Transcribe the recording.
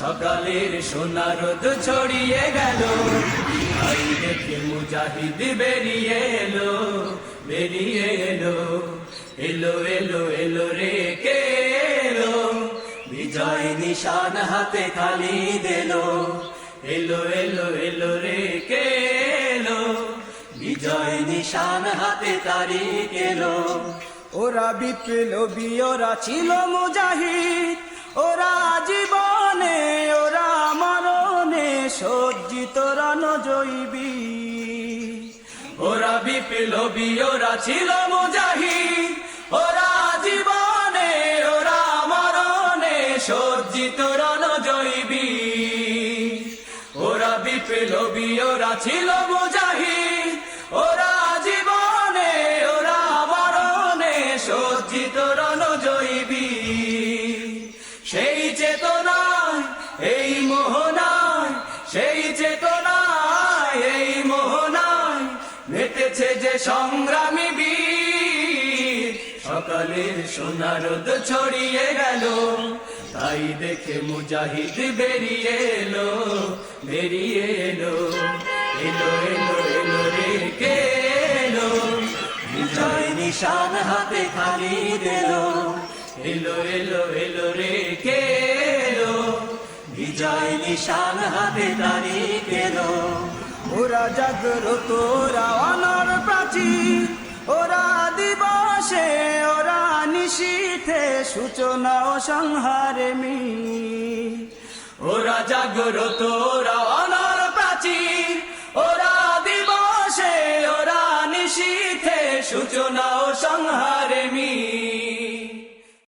সকালের সোনা রোদ ছড়িয়ে গেল। ভাই দেখে মুজাহিদ বেরিয়ে এলো বেরিয়ে এলো এলো এলো এলো রে কে এলো? বিজয় নিশান হাতে খালি দিলো, এলো এলো এলো রে কে এলো? বিজয় নিশান হাতে তারিখ এলো ওরা বিপ্লবী, ওরা ছিল মুজাহিদ, ওরা জীবনে সজ্জিত রণজৈবী ওরা বিপ্লবী, ওরা ছিল মুজাহিদ। ওরা জীবনে ওরা মরণে সজ্জিত রণজৈবী ওরা বিপ্লবী, ওরা ছিল মুজাহিদ। ওরা জীবনে ওরা মরণে সজ্জিত রণজৈবী সেই চেতনায় এই মোহনায় সংগ্রামী বীর। সকালের সোনা রোদ ছড়িয়ে গেল। তাই দেখে মুজাহিদ বেরিয়ে এলো বেরিয়ে এলো এলো এলো এলো রে, কে এলো? বিজয় নিশান হাতে খালি দিলো। এলো এলো এলো রে, কে এলো? বিজয় নিশান হাতে তারিখ এলো ওরা জাগ্রত, ওরা অনর ওরা দিবসে, ওরা নিশীথে, সূচনা ও সংহারে মি ওরা জাগ্রত, ওরা অনর প্রাচীর ওরা দিবসে, ওরা নিশীথে, সূচনা ও সংহারে মি